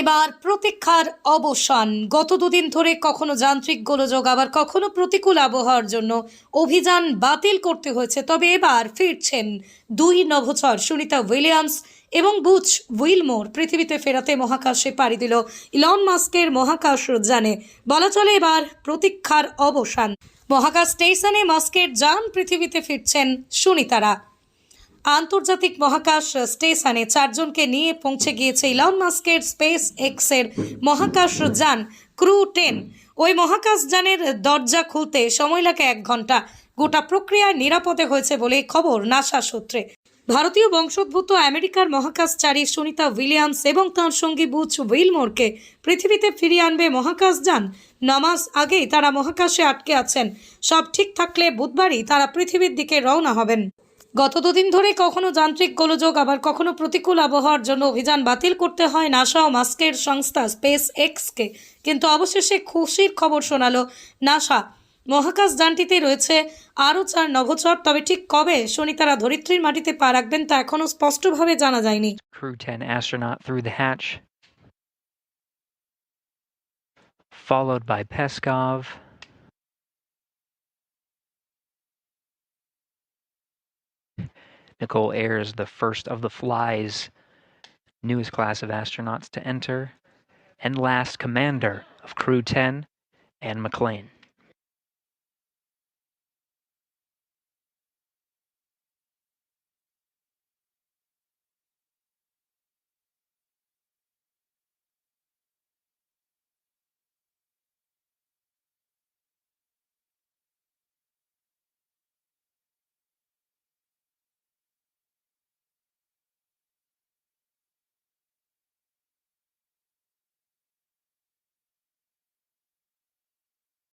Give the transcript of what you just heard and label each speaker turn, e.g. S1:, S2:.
S1: এবার প্রতীক্ষার অবসান। গত দুদিন ধরে কখনো যান্ত্রিক গোলযোগ, আবার কখনো প্রতিকূল আবহাওয়ার জন্য অভিযান বাতিল করতে হয়েছে। তবে এবার ফিরছেন দুই নভোচর, সুনিতা উইলিয়ামস এবং বুচ উইলমোর। পৃথিবীতে ফেরাতে মহাকাশে পাড়ি দিল ইলন মাস্কের মহাকাশ যানে। বলা চলে এবার প্রতীক্ষার অবসান। মহাকাশ স্টেশনে মাস্কের যান পৃথিবীতে ফিরছেন সুনিতারা। আন্তর্জাতিক মহাকাশ স্টেশনে চারজনকে নিয়ে পৌঁছে গিয়েছে ইলন মাস্কের স্পেস এক্সের মহাকাশ যান, ক্রু টেন। ওই মহাকাশ যানের দরজা খুলতে সময় লাগে এক ঘণ্টা। গোটা প্রক্রিয়া নিরাপদে হয়েছে বলে খবর নাসা সূত্রে। ভারতীয় বংশোদ্ভূত আমেরিকার মহাকাশচারী সুনিতা উইলিয়ামস এবং তাঁর সঙ্গী বুচ উইলমোরকে পৃথিবীতে ফিরিয়ে আনবে মহাকাশ যান। নামাজ আগেই তারা মহাকাশে আটকে আছেন। সব ঠিক থাকলে বুধবারই তারা পৃথিবীর দিকে রওনা হবেন। গত দুদিন ধরে কখনো যান্ত্রিক গোলযোগ আবার কখনো প্রতিকূল আবহাওয়ার জন্য অভিযান বাতিল করতে হয় নাসা ও মাস্কের সংস্থা স্পেস এক্সকে কিন্তু অবশেষে খুশির খবর শোনালো নাসা মহাকাশ যানটিতে রয়েছে আরও চার নভোচর তবে ঠিক কবে শনি তারা ধরিত্রীর মাটিতে পা রাখবেন তা এখনও স্পষ্টভাবে জানা যায়নি
S2: Crew 10 astronaut through the hatch, followed by Peskov. Nicole Ayers, the first of the Fly's newest class of astronauts to enter, and last commander of Crew 10, Anne McLean.